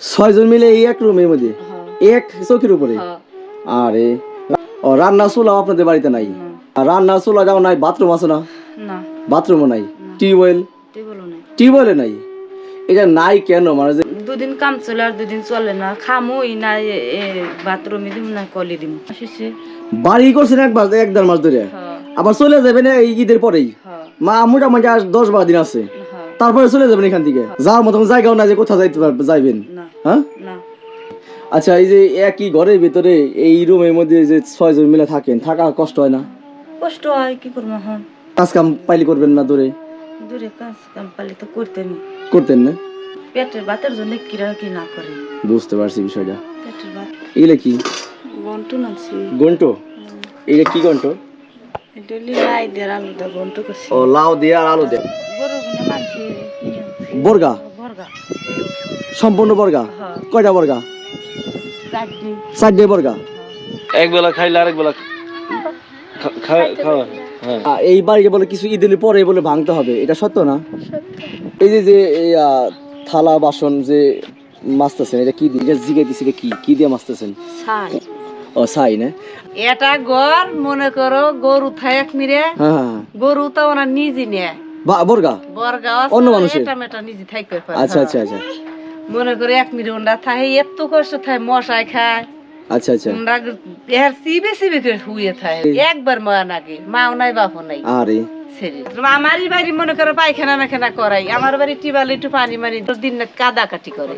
ছয়জন মিলে এই এক রুমের মধ্যে হ্যাঁ। এক চৌকির উপরে। হ্যাঁ। আরে রান্না চুলা আপনাদের বাড়িতে নাই? না রান্না চুলা যাও নাই বাথরুম আছে না? বাথরুমও নাই। টিউবওয়েল? টিউবওয়েলে নাই। এটা নাই কেন মানে দুদিন কাম চলে আর দুদিন চলে না। খামুই না বাথরুমে দিম না কলে আসিছে বাড়ি করছেন একবার এক দেড় মাস ধরে। হ্যাঁ। আবার চলে যাবেন এই ঈদের পরেই। হ্যাঁ। মা মোটামুটি আর দশ বারো দিন আছে। হ্যাঁ। তারপরে চলে যাবেন এখান থেকে। যাওয়ার মতন জায়গাও না যে কোথাও যাইতে যাইবেন। হ্যাঁ? না। আচ্ছা এই যে একই ঘরের ভিতরে এই রুমের মধ্যে যে ছয়জন মিলে থাকেন থাকা কষ্ট হয় না? কষ্ট হয় কি করব হ্যাঁ কাজ কাম পাইলে করবেন না দূরে? দূরে কাজ কাম পালে তো করতেন। করতেন না? পেটের ভাতের জন্য কিরা কি না করে? বুঝতে পারছি বিষয়টা। পেটের ভাত। এগুলো কি? গন্টু নাছি গন্টো এটা কি গন্টো এটা লাই দেড় আলু দা গন্টু করছি। ও লাউ দিয়ে আর আলু দিয়ে? মানছি বর্গা বর্গা? সম্পূর্ণ বর্গা? হ্যাঁ। কয়টা বর্গা? চারটে। বর্গা? এক বেলা খাইলে আরেক বেলা খাওয়া। হ্যাঁ। এই বাড়িটা বলে কিছু ঈদের পরে বলে ভাঙতে হবে এটা সত্য না? এই যে যে থালা বাসন যে মাছতেছেন এটা কি দিয়ে এটা জিগাইতেছি এটা কি? কি দিয়ে মাছতেছেন ছাই। ও সাই না? এটা ঘর মনে করো গরু থাক মিরে হ্যাঁ হ্যাঁ হ্যাঁ। গরু তো ওরা নিজে নেয়। বা- বর্গা? বর্গা অন্য মানুষের? এটা মেটা নিজে থাকবে আচ্ছা হ্যাঁ। আচ্ছা আচ্ছা। মনে করে এক মিনিট ওন্ডা থাকে এত কষ্ট থাকে মশাই খায়। আচ্ছা আচ্ছা। এর সিবে সিবে করে হুয়ে থাকে একবার মা নাকি মাও নাই বাপও নাই। আরে। আমারই বাড়ি মনে করো পায়খানা মেখানা করাই। আমার বাড়ি টিবালে একটু পানি মানি দিন না কাদা কাটি করে।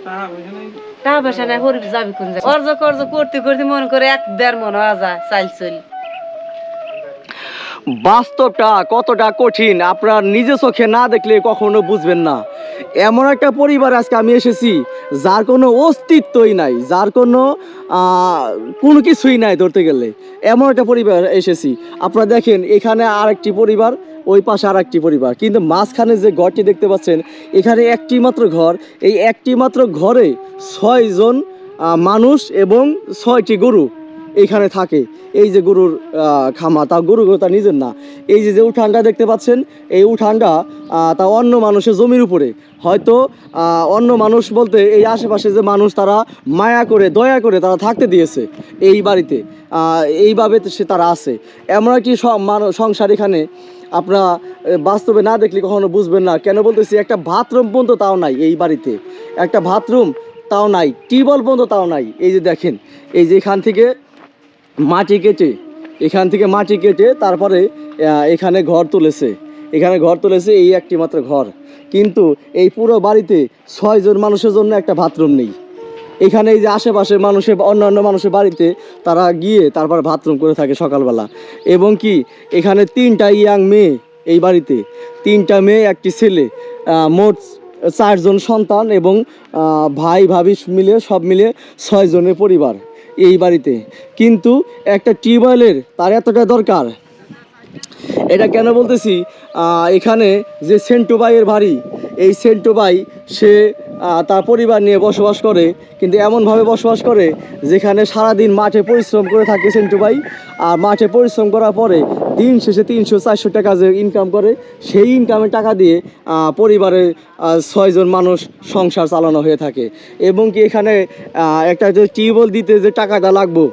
টাকা পয়সা নাই হরি যাবি কোন? অর্জ কর্জ করতে করতে মনে করে এক দেড় মন যায় চাইল চল। বাস্তবটা কতটা কঠিন আপনার নিজে চোখে না দেখলে কখনো বুঝবেন না। এমন একটা পরিবার আজকে আমি এসেছি, যার কোনো অস্তিত্বই নাই, যার কোনো কোনো কিছুই নাই ধরতে গেলে। এমন একটা পরিবার এসেছি। আপনারা দেখেন, এখানে আরেকটি পরিবার, ওই পাশে আর একটি পরিবার। কিন্তু মাঝখানে যে ঘরটি দেখতে পাচ্ছেন, এখানে একটি মাত্র ঘর। এই একটি মাত্র ঘরে ছয়জন মানুষ এবং ছয়টি গরু। এইখানে থাকে। এই যে গরুর খামা তা গরু তা নিজের না। এই যে যে উঠানটা দেখতে পাচ্ছেন, এই উঠানটা তা অন্য মানুষের জমির উপরে। হয়তো অন্য মানুষ বলতে এই আশেপাশে যে মানুষ তারা মায়া করে, দয়া করে তারা থাকতে দিয়েছে এই বাড়িতে। এইভাবে সে তারা আছে। এমন স- সংসার এখানে আপনারা বাস্তবে না দেখলে কখনো বুঝবেন না। কেন বলতেছি, একটা বাথরুম পর্যন্ত তাও নাই এই বাড়িতে। একটা বাথরুম তাও নাই, টিউবওয়েল পর্যন্ত তাও নাই। এই যে দেখেন, এই যে এখান থেকে মাটি কেটে, এখান থেকে মাটি কেটে তারপরে এখানে ঘর তুলেছে। এখানে ঘর তুলেছে এই একটি মাত্র ঘর। কিন্তু এই পুরো বাড়িতে ছয়জন মানুষের জন্য একটা বাথরুম নেই। এখানে এই যে আশেপাশে মানুষের অন্যান্য মানুষের বাড়িতে তারা গিয়ে তারপর বাথরুম করে থাকে সকালবেলা। এবং কি, এখানে তিনটা ইয়াং মেয়ে এই বাড়িতে। তিনটা মেয়ে, একটি ছেলে মোট চারজন সন্তান এবং ভাই ভাবি মিলে সব মিলে ছয়জনের পরিবার। এই বাড়িতে। কিন্তু একটা টিউবওয়েলের তার এতটা দরকার। এটা কেন বলতেছি? এখানে যে সেন্টু ভাইয়ের বাড়ি, এই সেন্টু সে তার পরিবার নিয়ে বসবাস করে, কিন্তু এমনভাবে বসবাস করে, যেখানে সারাদিন মাঠে পরিশ্রম করে থাকে সেন্টু আর মাঠে পরিশ্রম করার পরে দিন শেষে তিনশো চারশো টাকা যে ইনকাম করে, সেই ইনকামের টাকা দিয়ে পরিবারে ছয়জন মানুষ সংসার চালানো হয়ে থাকে। এবং কি এখানে একটা যে টিউবওয়েল দিতে যে টাকাটা লাগবো,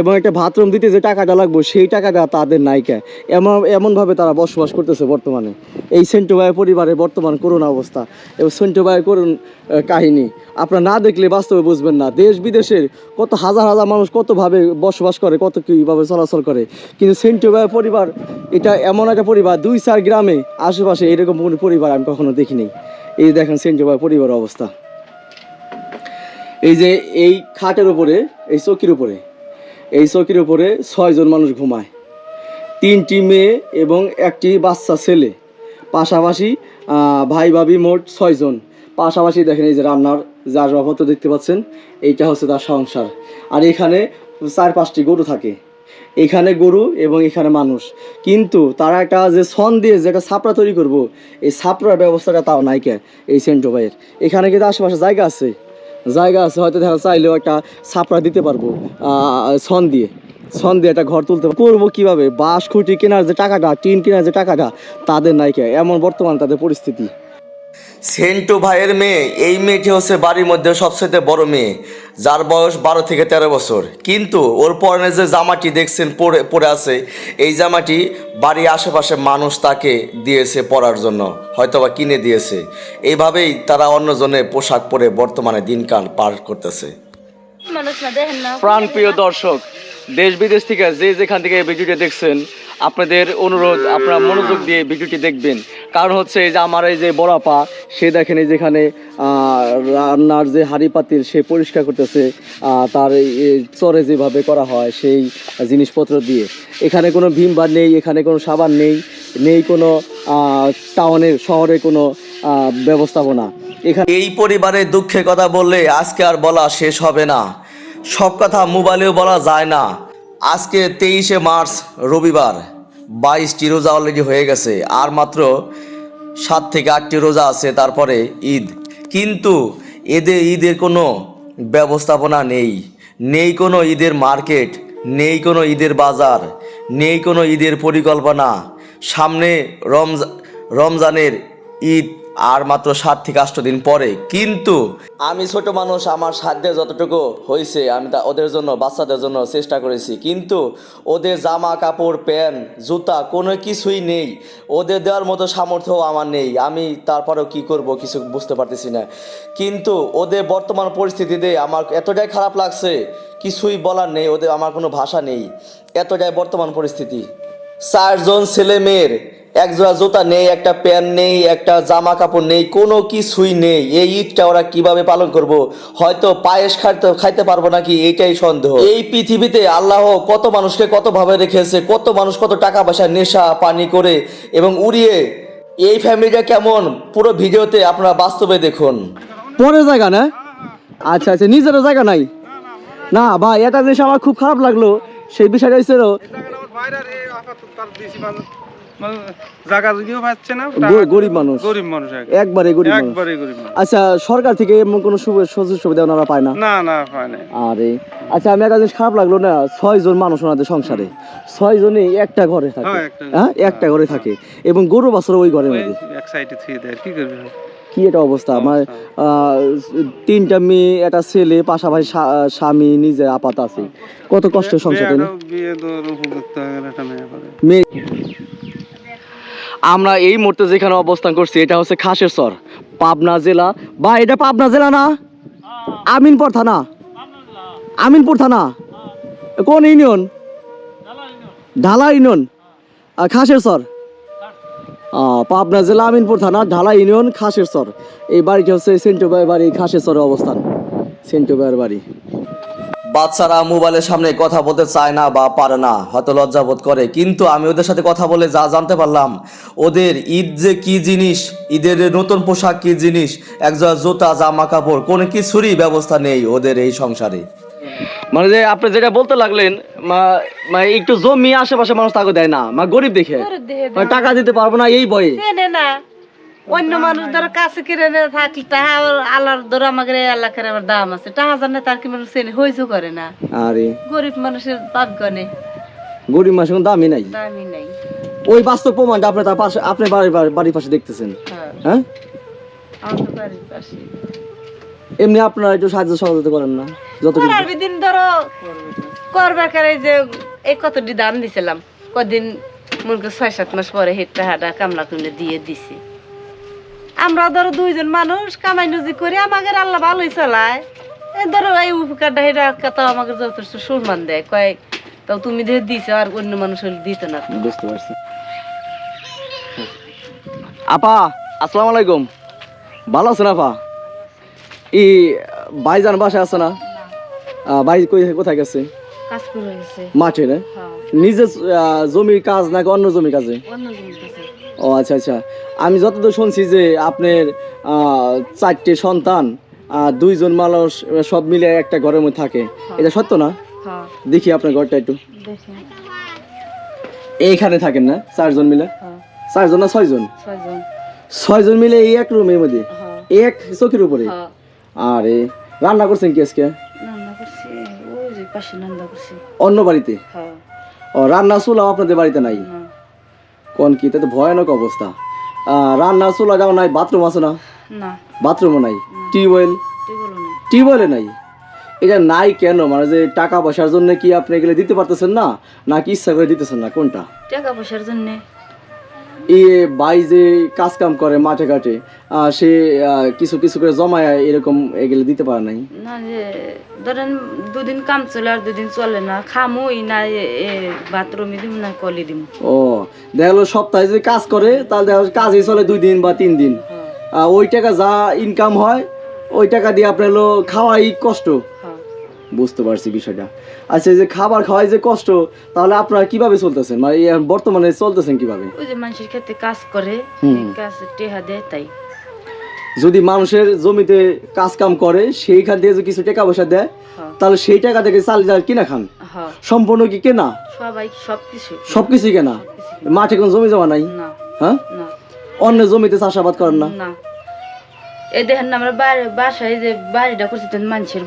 এবং একটা বাথরুম দিতে যে টাকাটা লাগবো, সেই টাকাটা তাদের নাইকা। এমন, এমনভাবে তারা বসবাস করতেছে বর্তমানে। এই সেন্টু ভাইয়ের পরিবারের বর্তমান করোনা অবস্থা। এবং সেন্টু ভাইয়ের করুণ কাহিনী। আপনারা না দেখলে বাস্তবে বুঝবেন না। দেশ বিদেশের কত হাজার হাজার মানুষ কতভাবে বসবাস করে, কত কীভাবে চলাচল করে। কিন্তু সেন্টু ভাইয়ের পরিবার, এটা এমন একটা পরিবার, দুই চার গ্রামে আশেপাশে এরকম কোনো পরিবার আমি কখনো দেখিনি। এই দেখেন সেন্টু ভাইয়ের পরিবারের অবস্থা। এই যে এই খাটের উপরে, এই চৌকির উপরে, এই চৌকির উপরে ছয়জন মানুষ ঘুমায়। তিনটি মেয়ে এবং একটি বাচ্চা ছেলে। পাশাপাশি ভাই ভাবি মোট ছয়জন পাশাপাশি দেখেন এই যে রান্নার যে আসবাবপত্র দেখতে পাচ্ছেন, এইটা হচ্ছে তার সংসার। আর এখানে চার পাঁচটি গরু থাকে। এখানে গরু এবং এখানে মানুষ। কিন্তু তারা একটা যে সন দিয়ে যে একটা ছাপড়া তৈরি করব, এই ছাপড়ার ব্যবস্থাটা তাও নাই কে, এই সেন্টো ভাইয়ের এখানে কিন্তু আশেপাশে জায়গা আছে। জায়গা আছে, হয়তো দেখা চাইলেও একটা ছাপড়া দিতে পারব সন দিয়ে। সন দিয়ে একটা ঘর তুলতে। করব কীভাবে? বাঁশ খুঁটি কেনার যে টাকাটা, টিন কেনার যে টাকাটা, তাদের নাই কে। এমন বর্তমান তাদের পরিস্থিতি। সেন্টু ভাইয়ের মেয়ে এই মেয়েটি হচ্ছে বাড়ির মধ্যে সবচেয়ে বড় মেয়ে যার বয়স বারো থেকে তেরো বছর। কিন্তু ওর পরনে যে জামাটি দেখছেন পরে পরে আছে এই জামাটি বাড়ির আশেপাশে মানুষ তাকে দিয়েছে পরার জন্য হয়তোবা কিনে দিয়েছে। এইভাবেই তারা অন্যজনে পোশাক পরে বর্তমানে দিনকাল পার করতেছে। মানুষ না দেখেন না। প্রাণপ্রিয় দর্শক দেশ বিদেশ থেকে যে যেখান থেকে এই ভিডিওটি দেখছেন আপনাদের অনুরোধ, আপনারা মনোযোগ দিয়ে ভিডিওটি দেখবেন। কারণ হচ্ছে এই যে আমার এই যে বড়াপা সে দেখেন এই যেখানে রান্নার যে হাঁড়ি পাতিল, সে পরিষ্কার করতেছে তার চরে যেভাবে করা হয়, সেই জিনিসপত্র দিয়ে। এখানে কোনো ভীমবার নেই, এখানে কোনো সাবান নেই নেই কোনো টাউনের শহরে কোনো ব্যবস্থাপনা। এখানে এই পরিবারের দুঃখের কথা বললে আজকে আর বলা শেষ হবে না। সব কথা মোবাইলেও বলা যায় না। আজকে তেইশে মার্চ, রবিবার। বাইশটি রোজা অলরেডি হয়ে গেছে, আর মাত্র সাত থেকে আটটি রোজা আছে তারপরে ঈদ। কিন্তু এদের ঈদের কোনো ব্যবস্থাপনা নেই। নেই কোনো ঈদের মার্কেট, নেই কোনো ঈদের বাজার, নেই কোনো ঈদের পরিকল্পনা। সামনে রমজা, রমজানের ঈদ আর মাত্র সাত থেকে আষ্ট দিন পরে। কিন্তু আমি ছোট মানুষ, আমার সাধ্যে যতটুকু হয়েছে আমি তা ওদের জন্য, বাচ্চাদের জন্য চেষ্টা করেছি। কিন্তু ওদের জামা, কাপড়, প্যান্ট, জুতা কোনো কিছুই নেই। ওদের দেওয়ার মতো সামর্থ্য আমার নেই। আমি তারপরেও কি করব কিছু বুঝতে পারতেছি না। কিন্তু ওদের বর্তমান পরিস্থিতিতে আমার এতটাই খারাপ লাগছে, কিছুই বলার নেই, ওদের আমার কোনো ভাষা নেই। এতটাই বর্তমান পরিস্থিতি। চারজন ছেলে মেয়ের এক জোড়া জুতা নেই, একটা প্যান্ট নেই, একটা জামা কাপড় নেই, কোনো কিছুই নেই। এই ঈদটা ওরা কীভাবে পালন করব? হয়তো পায়েস খাইতে খাইতে পারব নাকি? এইটাই সন্দেহ। এই পৃথিবীতে আল্লাহ কত মানুষকে কত ভাবে রেখেছে, কত মানুষ কত টাকা পয়সা, নেশা, পানি করে এবং উড়িয়ে। এই ফ্যামিলিটা কেমন? পুরো ভিডিওতে আপনারা বাস্তবে দেখুন। পরের জায়গা না? আচ্ছা আচ্ছা নিজেরও জায়গা নাই? না, ভাই, এটা জিনিস আমার খুব খারাপ লাগল। সেই বিষয়টা হচ্ছে জায়গা যদিও পাচ্ছে না গরিব মানুষ। গরিব মানুষ একবারে গরিব একবারে গরিব মানুষ। আচ্ছা সরকার থেকে এমন কোনো সুযোগ সুবিধা ওনারা পায় না? না না পায় না। আরে। আচ্ছা আমি একটা জিনিস খারাপ লাগল না ছয় জন মানুষ ওনাদের সংসারে। ছয় জনই একটা ঘরে থাকে। হ্যাঁ, একটা- হ্যাঁ ঘরে থাকে। এবং গরু বাছর ওই ঘরের মধ্যে। এক সাইডে থুয়ে দেয় কি করবে? কি এটা অবস্থা? আমার তিনটা মেয়ে একটা ছেলে পাশাপাশি স্বামী নিজের আপাত আছে। কত কষ্ট সংসার একটা মেয়ে আমরা এই মুহূর্তে যেখানে অবস্থান করছি, এটা হচ্ছে খাসের সর পাবনা জেলা। বা এটা পাবনা জেলা না? আমিনপুর থানা। আমিনপুর থানা? কোন ইউনিয়ন? ঢালা ইউনিয়ন। খাসের সর পাবনা জেলা আমিনপুর থানা, ঢালা ইউনিয়ন, খাসের সর এই বাড়িটি হচ্ছে সেন্টু বাড়ি, খাসের সরের অবস্থান। সেন্টু বাড়ি। বাচ্চারা মোবাইলের সামনে কথা বলতে চায় না বা পারে না হয়তো লজ্জা বোধ করে। কিন্তু আমি ওদের সাথে কথা বলে যা জানতে পারলাম ওদের ঈদ যে কি জিনিস ঈদের নতুন পোশাক কি জিনিস একজোড়া জুতা জামা কাপড় কোনো কিছুরই ব্যবস্থা নেই ওদের এই সংসারে। মানে যে আপনি যেটা বলতে লাগলেন মানে একটু জমি আশেপাশে মানুষ তাকে দেয় না মা গরিব দেখে। গরিব দেখে মানে টাকা দিতে পারব না এই বয়ে না। অন্য মানুষ ধরো কাছে কিনে থাকলে টাকা আল্লাহর ধরো আমাকে এলাকার আবার দাম আছে। টাকা জানে তার কি মানুষ চেনে করে না। আরে। গরিব মানুষের ভাগ্য নেই। গরিব মানুষের কোনো দামই নাই। দামই নাই। ওই বাস্তব প্রমাণটা আপনি তার পাশে আপনি বাড়ির বাড়ির পাশে দেখতেছেন। হ্যাঁ। হ্যাঁ? আমাদের বাড়ির পাশে। এমনি আপনারা একটু সাহায্য সহযোগিতা করেন না করার দিন ধরো করবার কারে যে এই কতটি দাম দিছিলাম। কদিন মনে ছয় সাত মাস পরে হেঁটে হাঁটা কামলা কুমলে দিয়ে দিছি। আমরা ধরো দুইজন মানুষ কামাই নজি করে আমাকে আল্লাহ ভালোই চালায়। ধরো এই উপকারটা হেঁটে কথা আমাকে যথেষ্ট সম্মান দেয়। কয়েক তাও তুমি দিয়ে দিছো আর অন্য মানুষ হলে দিত না। বুঝতে পারছি। আপা আসসালামু আলাইকুম। ভালো আছেন আপা? ই ভাইজান বাসায় আছে না? ভাই কই কোথায় গেছে? কাজ করে গেছে। মাঠে না? হ্যাঁ। নিজে জমির কাজ নাকি অন্য জমির কাজে? অন্য আছে ও আচ্ছা আচ্ছা। আমি যতদূর শুনছি যে আপনার চারটে সন্তান আর দুইজন মানুষ সব মিলে একটা ঘরের মধ্যে থাকে। এটা সত্য না? হ্যাঁ। দেখি আপনার ঘরটা একটু। এইখানে থাকেন না চারজন মিলে? হ্যাঁ। চারজন না ছয়জন? ছয়জন। মিলে এই এক রুমের মধ্যে? হ্যাঁ। এক চোখের উপরে? হ্যাঁ। আরে রান্না করছেন কি আজকে? অন্য বাড়িতে? হ্যাঁ। ও রান্না চুলাও আপনাদের বাড়িতে নাই? কোন কি? তাতে তো ভয়ানক অবস্থা। রান্না চুলা যাও নাই বাথরুম আছে না? বাথরুমও নাই? টিউবওয়েল? টিউবওয়েলে নাই? এটা নাই কেন? মানে যে টাকা পয়সার জন্য কি আপনি এগুলো দিতে পারতেছেন না? নাকি ইচ্ছা করে দিতেছেন না? কোনটা? টাকা পয়সার জন্য। এই ভাই যে কাজ কাম করে মাঠে ঘাটে সে কিছু কিছু করে জমায় এরকম এগুলো দিতে পারে নাই? না যে ধরেন দুদিন কাম চলে আর দুদিন চলে না খামুই না বাথরুমে দিব না কলি দিব ও দেখা গেলো সপ্তাহে যদি কাজ করে তাহলে দেখা কাজই চলে দুই দিন বা তিন দিন। ওই টাকা যা ইনকাম হয় ওই টাকা দিয়ে আপনার হলো খাওয়াই কষ্ট। বুঝতে পারছি বিষয়টা। আচ্ছা এই যে খাবার খাওয়াই যে কষ্ট তাহলে আপনারা কীভাবে চলতেছেন? মানে বর্তমানে চলতেছেন কীভাবে? ওই যে মানুষের ক্ষেত্রে কাজ করে কাজ টেহা দেয় তাই। যদি মানুষের জমিতে কাজ কাম করে সেইখান থেকে যদি কিছু টাকা পয়সা দেয় হ্যাঁ। তাহলে সেই টাকা থেকে চাল ডাল কিনা খান? হ্যাঁ। সম্পূর্ণ কি কেনা? সবাই সব কিছু সবকিছুই কেনা। মাঠে কোনো জমি জমা নাই? না। হ্যাঁ? না। অন্য জমিতে চাষাবাদ করেন না। দেখেন আমরা বাড়ি বাসায় যে বাড়িটা করছি মানুষের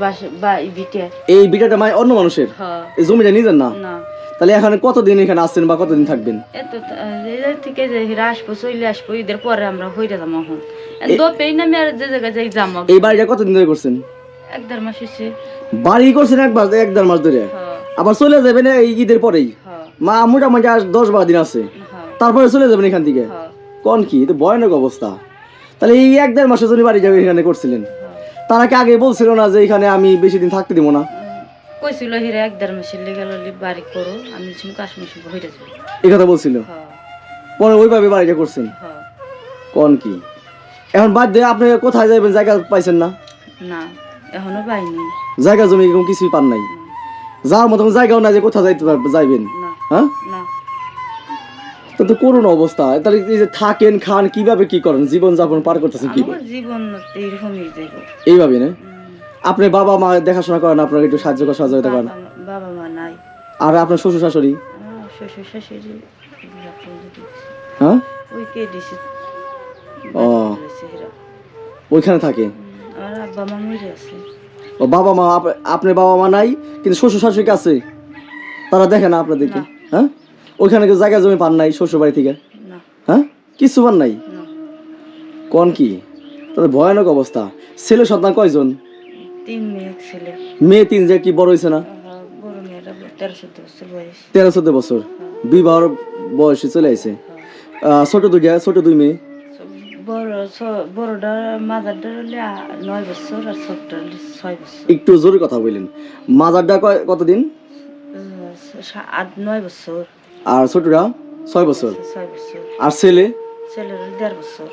বিটে এই বিটাটা মানে অন্য মানুষের? হ্যাঁ। এই জমিটা নিজের না? তাহলে এখানে কতদিন এখানে আসছেন বা কতদিন থাকবেন? থেকে যে আসব চলে আসব ঈদের পরে আমরা যাব এখন। দোপেই আর যে জায়গায় যাই যাব এই বাড়িটা কতদিন ধরে করছেন? এক দেড় মাস হয়েছে বাড়ি করছেন একবার এক দেড় মাস ধরে? হ্যাঁ। আবার চলে যাবেন এই ঈদের পরেই? হ্যাঁ। মা মোটামুটি আর দশ বারো দিন আছে। তারপরে চলে যাবেন এখান থেকে? কোন কি? তো ভয়ানক অবস্থা। তাহলে এই এক দেড় মাসের জন্য বাড়ি যাবে এখানে করছিলেন তারা কি আগে বলছিল না যে এখানে আমি বেশি দিন থাকতে দিব না। কইছিল হিরা এক দেড় মাসের লেগে ললি বাড়ি করো আমি শুনি কাশ্মীর শুনব হইরে যাব। এই কথা বলছিল? হ্যাঁ। পরে ওইভাবে বাড়িটা করছেন? হ্যাঁ। কোন কি? এখন বাদ দিয়ে আপনি কোথায় যাবেন জায়গা পাইছেন না? না এখনও পাইনি। জায়গা জমি এরকম কিছুই পান নাই। যাওয়ার মতন জায়গাও না যে কোথায় যাইতে যাইবেন। হ্যাঁ? না। তা তো করুন অবস্থা। তাহলে এই যে থাকেন খান কীভাবে কি করেন? জীবন যাপন পার করতেছেন কি আমার জীবন এইরকমই যাইব। এইভাবে না? আপনি বাবা মা দেখাশোনা করেন আপনার একটু সাহায্য করে সহযোগিতা করেন? বাবা বাবা মা নাই। আর আপনার শ্বশুর শাশুড়ি? শ্বশুর শাশুড়ি হ্যাঁ? ওই কে দিছে ও ওইখানে থাকে? আমার আব্বা মা মরে আছে। ও বাবা মা আপ- আপনার বাবা মা নাই কিন্তু শ্বশুর শাশুড়ি আছে? তারা দেখে না আপনাদেরকে? হ্যাঁ? ওইখানে জায়গা জমি পান নাই শ্বশুর বাড়ি থেকে হ্যাঁ? কিছু পান নাই? কোন কি? তাদের ভয়ানক অবস্থা। ছেলে সন্তান কয়জন? মেয়ে তিন যে কি বড় হয়েছে না? বড় মেয়েটা তেরো চোদ্দ বছর তেরো বিবাহর বয়সে চলে আসে ছোট দুই ছোট দুই মেয়ে? একটু জোরে কথা বললেন মাজারটা কয়- কতদিন? আট নয় বছর। আর ছোটরা ছয় বছর। আর ছেলে? দেড় বছর।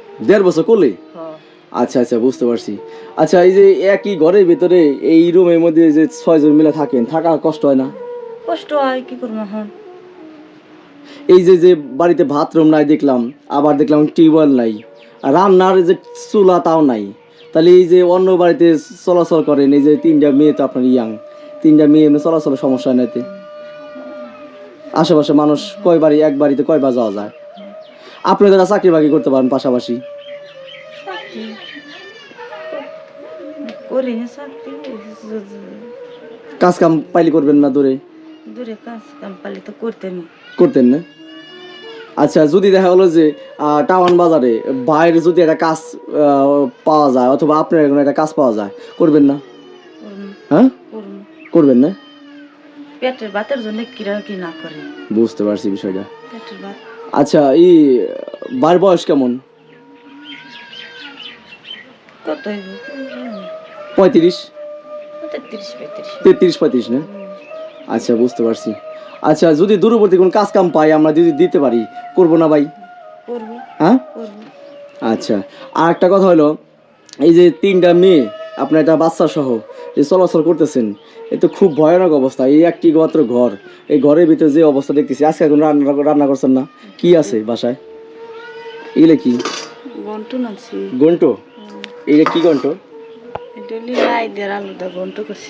বছর করলে? আচ্ছা আচ্ছা বুঝতে পারছি। আচ্ছা এই যে একই ঘরের ভিতরে এই রুমের মধ্যে যে ছয়জন মিলে থাকেন থাকা কষ্ট হয় না? কষ্ট হয় কি করব এখন? এই যে যে বাড়িতে বাথরুম নাই দেখলাম আবার দেখলাম টিউবওয়েল নাই আর রান্নার যে চুলা তাও নাই। তাহলে এই যে অন্য বাড়িতে চলাচল করেন এই যে তিনটা মেয়ে তো আপনার ইয়াং তিনটা মেয়ে চলাচলের সমস্যা হয় না এতে? আশেপাশে মানুষ কয় বাড়ি এক বাড়িতে কয়বার যাওয়া যায়? আপনি যারা চাকরি বাকরি করতে পারেন পাশাপাশি। কাজ কাম পাইলে করবেন না দূরে? দূরে কাজ কাম পালে তো করতে করতেন না? আচ্ছা যদি দেখা গেলো যে টাউন বাজারে বাইরে যদি একটা কাজ পাওয়া যায় অথবা আপনার কোনো একটা কাজ পাওয়া যায় করবেন না? হ্যাঁ? করবেন না? পেটের ভাতের জন্য কিরা কি না করে? বুঝতে পারছি বিষয়টা। পেটের ভাত। আচ্ছা এই বার বয়স কেমন? কত পঁয়ত্রিশ। তেত্রিশ পঁয়ত্রিশ। না? আচ্ছা বুঝতে পারছি। আচ্ছা যদি দূরবর্তী কোনো কাজ কাম পাই আমরা যদি দিতে পারি করব না ভাই? হ্যাঁ? আচ্ছা আর একটা কথা হলো এই যে তিনটা মেয়ে আপনার একটা বাচ্চা সহ যে চলাচল করতেছেন এ তো খুব ভয়ানক অবস্থা। এই একটি মাত্র ঘর এই ঘরের ভিতরে যে অবস্থা দেখতেছি আজকে এখন রান্না রান্না করছেন না? কি আছে বাসায়? এগুলো কি? গন্টু নাছি। গন্টো? এইটা কি গন্টো? এটা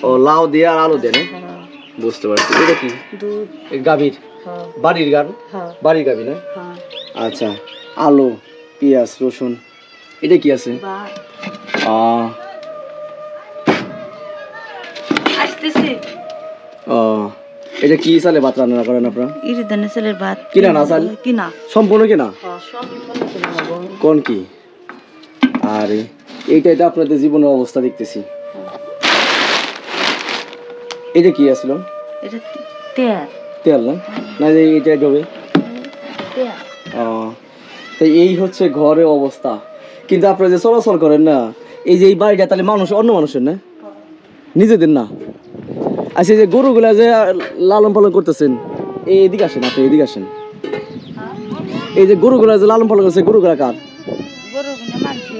ও লাউ দিয়ে আর আলু দেন হ্যাঁ। বুঝতে পারছি। এটা কি? গাভীর? হ্যাঁ। বাড়ির গান হ্যাঁ। বাড়ির গাভী না? হ্যাঁ। আচ্ছা আলু পেঁয়াজ রসুন এটা কি আছে? আহ ও এটা কি চালে ভাত রান্না করেন আপনারা? ইরি দানে ভাত। কিনা না চাল? কিনা। সম্পূর্ণ কিনা? সব কিনা। কোন কি? আরে আপনাদের জীবনের অবস্থা দেখতেছি। এটা কি আসলো এটা তেয়ার তেল না? না এটা ডবে ও, এই হচ্ছে ঘরের অবস্থা। কিন্তু আপনারা যে চলাচল করেন না এই যে এই বাড়িটা তাহলে মানুষ অন্য মানুষের না? নিজেদের না? আচ্ছা এই যে গরুগুলা যে লালন পালন করতেছেন এই এদিকে আসেন আপনি এদিকে আসেন। এই যে গরুগুলা যে লালন পালন করছে গরুগুলা কার? মানছে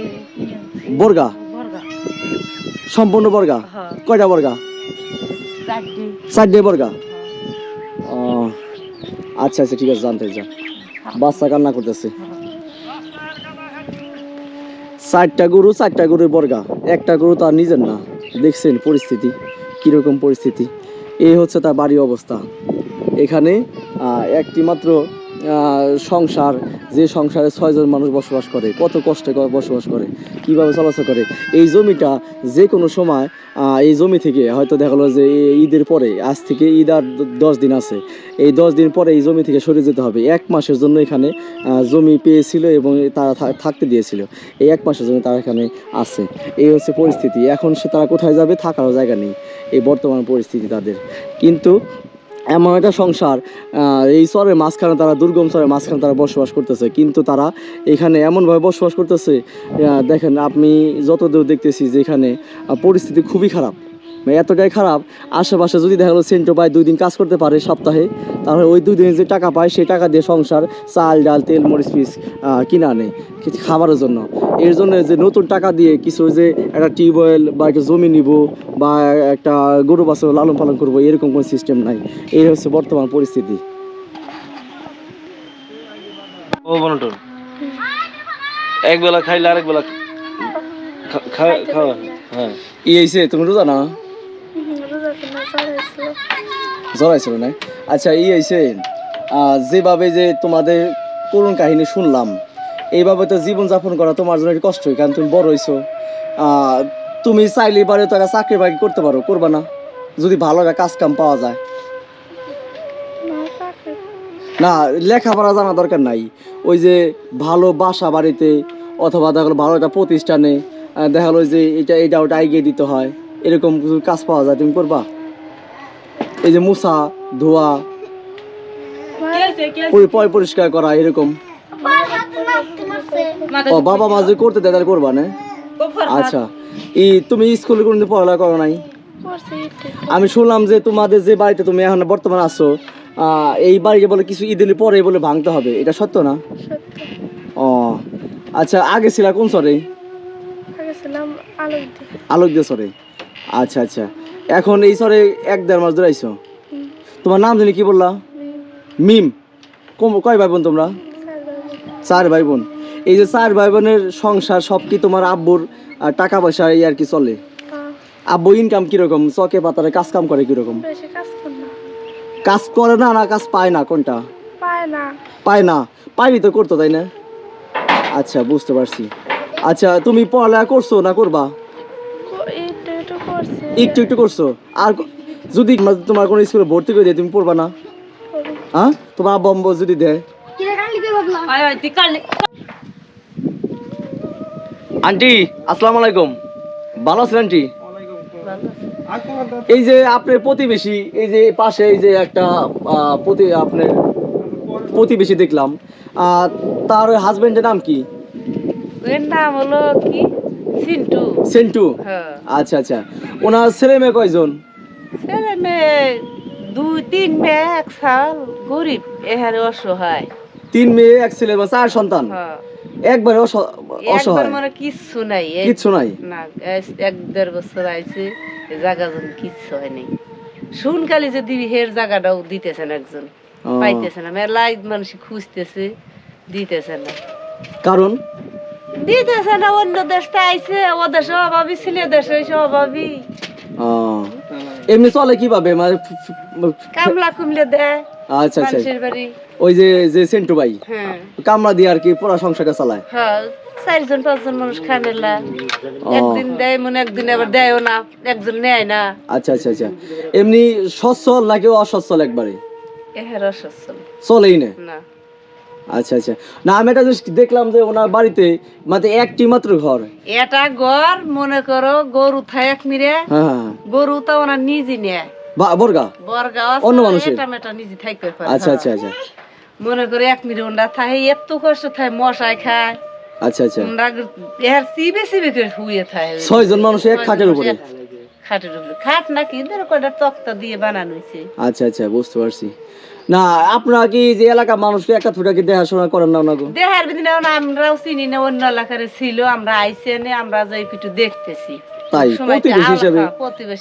বর্গা? সম্পূর্ণ বর্গা? হ্যাঁ। কয়টা বর্গা? চারটি। চারটে বর্গা? ও আচ্ছা আচ্ছা ঠিক আছে জানতে যা বাচ্চা কান্না করতেছে। চারটা গরু চারটা গরুর বর্গা। একটা গরু তার নিজের না। দেখছেন পরিস্থিতি। কীরকম পরিস্থিতি? এই হচ্ছে তার বাড়ির অবস্থা। এখানে একটি মাত্র সংসার, যে সংসারে ছয়জন মানুষ বসবাস করে, কত কষ্টে বসবাস করে, কীভাবে চলাচল করে, এই জমিটা যে কোনো সময় এই জমি থেকে হয়তো দেখা গেলো যে ঈদের পরে, আজ থেকে ঈদ আর দশ দিন আছে, এই দশ দিন পরে এই জমি থেকে সরে যেতে হবে, এক মাসের জন্য এখানে জমি পেয়েছিল এবং তারা থাকতে দিয়েছিল, এই এক মাসের জন্য তারা এখানে আছে, এই হচ্ছে পরিস্থিতি, এখন সে তারা কোথায় যাবে থাকারও জায়গা নেই, এই বর্তমান পরিস্থিতি তাদের, কিন্তু এমন একটা সংসার এই স্বরের মাঝখানে তারা, দুর্গম স্বরের মাঝখানে তারা বসবাস করতেছে। কিন্তু তারা এখানে এমনভাবে বসবাস করতেছে দেখেন, আপনি যতদূর দেখতেছি যে এখানে পরিস্থিতি খুবই খারাপ। মানে এতটাই খারাপ আশেপাশে যদি দেখা গেলো সেন্টো পায় দুই দিন কাজ করতে পারে সপ্তাহে তাহলে ওই দুই দিনে যে টাকা পায় সেই টাকা দিয়ে সংসার চাল ডাল তেল মরিচ পিস কিনে আনে কিছু খাবারের জন্য। এর জন্য যে নতুন টাকা দিয়ে কিছু যে একটা টিউবওয়েল বা একটা জমি নিব বা একটা গরু বাছুর লালন পালন করব এরকম কোনো সিস্টেম নাই। এই হচ্ছে বর্তমান পরিস্থিতি। ও বনটন এক বেলা খাইলে আরেক বেলা খাওয়া হ্যাঁ। ই হয়েছে তুমি রোজা না? জড়াইছিল না? আচ্ছা ই হয়েছে যেভাবে যে তোমাদের করুণ কাহিনী শুনলাম, এইভাবে তো জীবনযাপন করা তোমার জন্য একটু কষ্ট হয় কারণ তুমি বড় হয়েছো তুমি চাইলে পারে তো একটা চাকরি বাকরি করতে পারো, করবা না, যদি ভালো একটা কাজ কাম পাওয়া যায়। না, লেখাপড়া জানা দরকার নাই। ওই যে ভালো বাসা বাড়িতে, অথবা দেখা গেলো ভালো একটা প্রতিষ্ঠানে দেখা গেলো যে এটা এটা ওটা এগিয়ে দিতে হয়, এরকম কিছু কাজ পাওয়া যায়, তুমি করবা? এই যে মুসা ধোয়া পরি- পয় পরিষ্কার করা এরকম। ও বাবা মা যদি করতে দেয় তাহলে করবা না? আচ্ছা। এই তুমি স্কুলে কোনোদিন পড়ালেখা করো নাই? আমি শুনলাম যে তোমাদের যে বাড়িতে তুমি এখন বর্তমানে আছো এই বাড়িকে বলে কিছু ঈদের পরে বলে ভাঙতে হবে। এটা সত্য না? ও আচ্ছা আগে ছিল কোন সরে আলোক দিয়ে। সরে আচ্ছা আচ্ছা। এখন এই সরে এক দেড় মাস ধরে আইছো। তোমার নাম জানি কি বললা? মিম। কয় ভাই বোন তোমরা? চার ভাই বোন। এই যে চার ভাই বোনের সংসার সব কি তোমার আব্বুর টাকা পয়সা এই আর কি চলে? আব্বু ইনকাম কীরকম? চকে পাতারে কাজ কাম করে কীরকম? কাজ কর না। না কাজ পায় না? কোনটা? পায় না। পায় না। পাইনি তো করতো তাই না? আচ্ছা বুঝতে পারছি। আচ্ছা তুমি পড়ালেখা করছ না করবা? একটু একটু করছ? আর যদি তোমার কোনো স্কুলে ভর্তি করে দেয় তুমি পড়বা না? হ্যাঁ? তোমার আব্বা আম্মা যদি দেয়। আন্টি আসসালামু আলাইকুম। ভালো আছেন আন্টি? এই যে আপনার প্রতিবেশী এই যে পাশে এই যে একটা আহ, প্রতি আপনার প্রতিবেশী দেখলাম। আহ, তার হাজবেন্ডের নাম কি? এর নাম হলো কি? সিন্টু। সেন্টু। হ্যাঁ। আচ্ছা আচ্ছা। ওনার ছেলে মেয়ে কয়জন? ছেলে মেয়ে দুই তিন মেয়ে এক সাল গরিব এহারে অসহায়। তিন মেয়ে এক ছেলে বা চার সন্তান? হ্যাঁ। একবারে অস- একবার অসহায়। মনে কিচ্ছু নাই। কিচ্ছু নাই? না এক দেড় বছর আইছে জায়গা জন কিচ্ছু হয়নি। শুনকালি যে দিবি হের জায়গাটাও দিতেছেন একজন। পাইতেছে না। মেলাই মানুষ খুঁজতেছে দিতেছে না। কারণ? দিতেছে না অন্য দেশটা আইছে ও দেশে অভাবী ছিল দেশে এসে অভাবী ও, এমনি চলে কীভাবে? মানে ফ- ফ- কামলা কুমলে দেয় আচ্ছা আচ্ছা। মানুষের বাড়ি। ওই যে যে সেন্টু ভাই হ্যাঁ। কামলা দিয়ে আর কি পুরা সংসারটা চালায়? হ্যাঁ চারজন পাঁচজন মানুষ। একদিন দেয় মনে একদিন আবার দেয়ও না একজন নেয় না। আচ্ছা আচ্ছা আচ্ছা। এমনি সচ্ছল নাকি অসচ্ছল একবারে? এহের অসচ্ছল। চলেই না? না। আচ্ছা আচ্ছা। না আমি একটা জিনিস দেখলাম যে ওনার বাড়িতে মানে একটি মাত্র ঘর। এটা ঘর মনে করো গরু এক মিরে। হ্যাঁ। গরু তো ওনার নিজে নেয়। বা- বর্গা? বরগাও অন্য মানুষের? এটা মেটা নিজে থাকতে পারে। আচ্ছা। আচ্ছা আচ্ছা। মনে করে এক ওনরা থাকে এত কষ্ট থাকে মশায় খায়। আচ্ছা আচ্ছা। ওনরা এর সিবে সিবে করে শুয়ে থাকে ছয়জন মানুষ এক খাটের উপরে? খাটের উপরে। খাট নাকি ধরো কয়টা তক্তা দিয়ে বানানো হয়েছে। আচ্ছা আচ্ছা বুঝতে পারছি। না আপনারা কি যে এলাকার মানুষকে একটা থুটা কি দেখাশোনা করেন না ওনাকে? বিদিন আমরাও চিনি না অন্য এলাকার ছিল আমরা আইসে আমরা যাই একটু দেখতেছি। তাই প্রতিবেশী হিসাবে?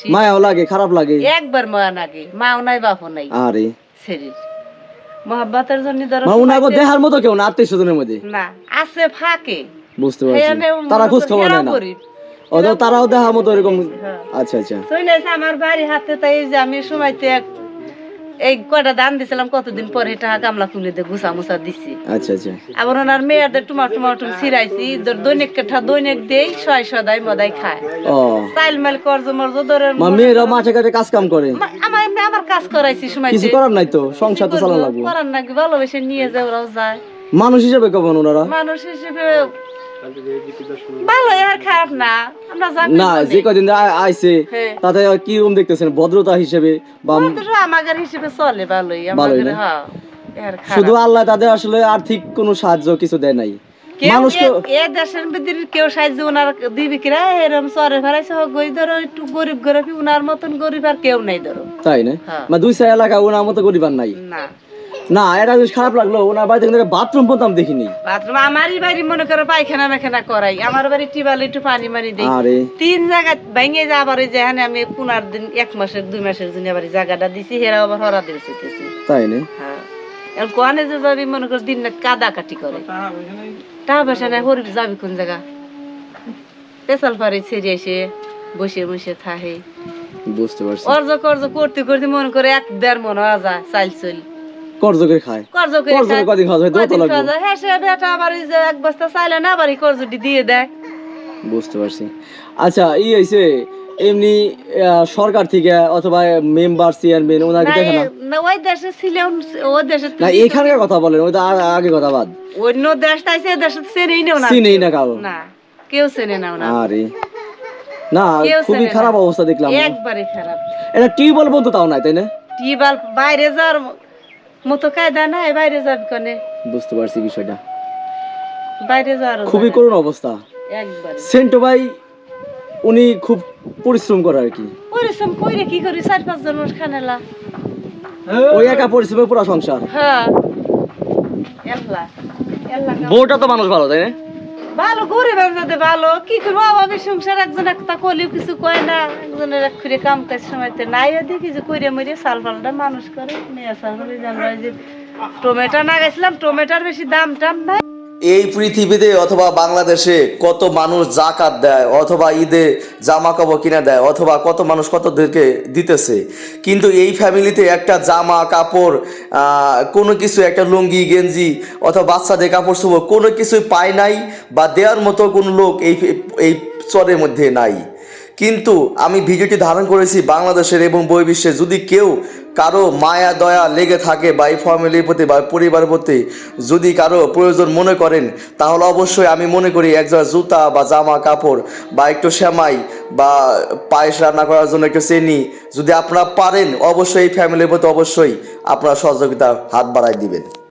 মায়াও লাগে খারাপ লাগে? একবার মা নাগে মাও নাই বাপও নাই। আরে। শরীর মহাব্বতের জন্য ধরো মা সময়তে- দেখার মতো কেউ না আত্মীয় স্বজনের মধ্যে? না আছে ফাঁকে। বুঝতে পারছি। তারা খোঁজ খবর নেয় না। তারাও দেখার মতো এরকম হ্যাঁ। আচ্ছা আচ্ছা। চলে আমার বাড়ি হাতে তাই যে আমি সময়তে এই কয়টা দান দিছিলাম কতদিন পরে এটা গামলা তুলে দিয়ে গুছা মুছা দিছি। আচ্ছা আচ্ছা। আবার ওনার মেয়েদের টুমা ছিড়াইছি ধর দৈনিক কেঠা দৈনিক দেই ছয় সদাই মদাই খায়। ও। চাইল মাইল করজ মর্জ ধরে মা মেয়েরা মাঠে ঘাটে কাজ কাম করে। আমার আমার কাজ করাইছি সময় কিছু করার নাই তো সংসার তো চালানো লাগবে। করার নাকি ভালোবেসে নিয়ে যায় ওরাও যায়। মানুষ হিসেবে কেমন ওনারা? মানুষ হিসেবে ভালো আর খারাপ না। আমরা জানি না যে কদিন আইছে হ্যাঁ। তাতে কি রকম দেখতেছেন? ভদ্রতা হিসেবে বা আমাদের হিসেবে চলে ভালোই। ভালোই আমাদের হ্যাঁ শুধু আল্লাহ তাদের আসলে আর্থিক কোনো সাহায্য কিছু দেয় নাই। কেউ মানুষকে এ- এ দেশের ভিতরে কেউ সাহায্য ওনার দিবি কিরা এরম চরে ফেরাইছে হোক ওই ধরো একটু গরিব গরিব মতন গরিব আর কেউ নাই ধরো। তাই না? হ্যাঁ। মানে দুই চার এলাকা ওনার মতো গরিবার নাই। না। না এটা জিনিস খারাপ লাগল ওনার বাড়িতে কিন্তু বাথরুম পর্যন্ত আমি দেখিনি। বাথরুম আমারই বাড়ি মনে করো পায়খানা মেখানা করাই। আমার বাড়ি টিবাল একটু পানি মানি দেই। আরে। তিন জায়গা ভেঙে যা আবার ওই যেখানে আমি পনেরো দিন এক মাসের দুই মাসের জন্য আবার জায়গাটা দিছি হেরা আবার হরা দিয়েছি তাই না? হ্যাঁ। এখন কোয়ানে যে যাবি মনে কর দিন না কাদা কাটি করে। টাকা পয়সা নাই হরিবি যাবি কোন জায়গা? পেশাল পারে ছেড়ে এসে বসে বসে থাকে বুঝতে পারছি। অর্জ কর্জ করতে করতে মনে করে এক দেড় মন হওয়া যায় চাইল চল কর্জ করে খায়। কর্জ করে কর্জ কদিন খাওয়া যায়। হ্যাঁ সে বেটা আবার যে এক বস্তা চাইলে না আবার এই কর্জটি দিয়ে দেয়। বুঝতে পারছি। আচ্ছা হয়েছে এমনি সরকার থেকে অথবা মেম্বার চেয়ারম্যান ওনাকে না, দেখে না? না ওই দেশে ছিল ওই দেশে না এখানকার কথা বলেন ওই তো আগে কথা বাদ। অন্য দেশ তাইছে দেশে চেনেই না চিনেই না কারও। না কেউ চেনে না আরে। না খুবই খারাপ অবস্থা দেখলাম। একবারে খারাপ। এটা টিউবওয়েল বলতো তাও নাই তাই না? টিবাল বাইরে যাওয়ার মতো কায়দা নাই বাইরে যাবি কনে? বুঝতে পারছি বিষয়টা। বাইরে যাওয়ার খুবই করুণ অবস্থা। একবার। সেন্টো ভাই উনি খুব পরিশ্রম করে আর কি। পরিশ্রম কইরে কি করি চার পাঁচ জন খানেলা। ওই একা পরিশ্রমে পুরো সংসার। হ্যাঁ। বউটা তো মানুষ ভালো তাই না? ভালো গরিবের যদি ভালো। কি করব? অভাবে সংসার একজন একটা কলিও কিছু কয় না। একজনের এক খুঁড়ে কাম কাজ সময়তে নাই দেখি যে কইরে মরিয়ে সাল ফালটা মানুষ করে। মেয়ে সাল জানবা যে টমেটো না গেছিলাম, টমেটোর বেশি দাম টাম নাই। এই পৃথিবীতে অথবা বাংলাদেশে কত মানুষ জাকাত দেয় অথবা ঈদে জামা কাপড় কিনে দেয় অথবা কত মানুষ কত দিকে দিতেছে? কিন্তু এই ফ্যামিলিতে একটা জামা, কাপড় কোনো কিছু, একটা লুঙ্গি, গেঞ্জি অথবা বাচ্চাদের কাপড় শুভ কোনো কিছুই পায় নাই বা দেওয়ার মতো কোনো লোক এই এই চরের মধ্যে নাই। কিন্তু আমি ভিডিওটি ধারণ করেছি বাংলাদেশের এবং বহির্বিশ্বে যদি কেউ কারও মায়া, দয়া লেগে থাকে বা এই ফ্যামিলির প্রতি বা পরিবারের প্রতি যদি কারও প্রয়োজন মনে করেন, তাহলে অবশ্যই আমি মনে করি একজোড়া জুতা বা জামা কাপড় বা একটু শ্যামাই বা পায়েস রান্না করার জন্য একটু চেনি যদি আপনারা পারেন, অবশ্যই এই ফ্যামিলির প্রতি অবশ্যই আপনারা সহযোগিতা হাত বাড়াই দিবেন।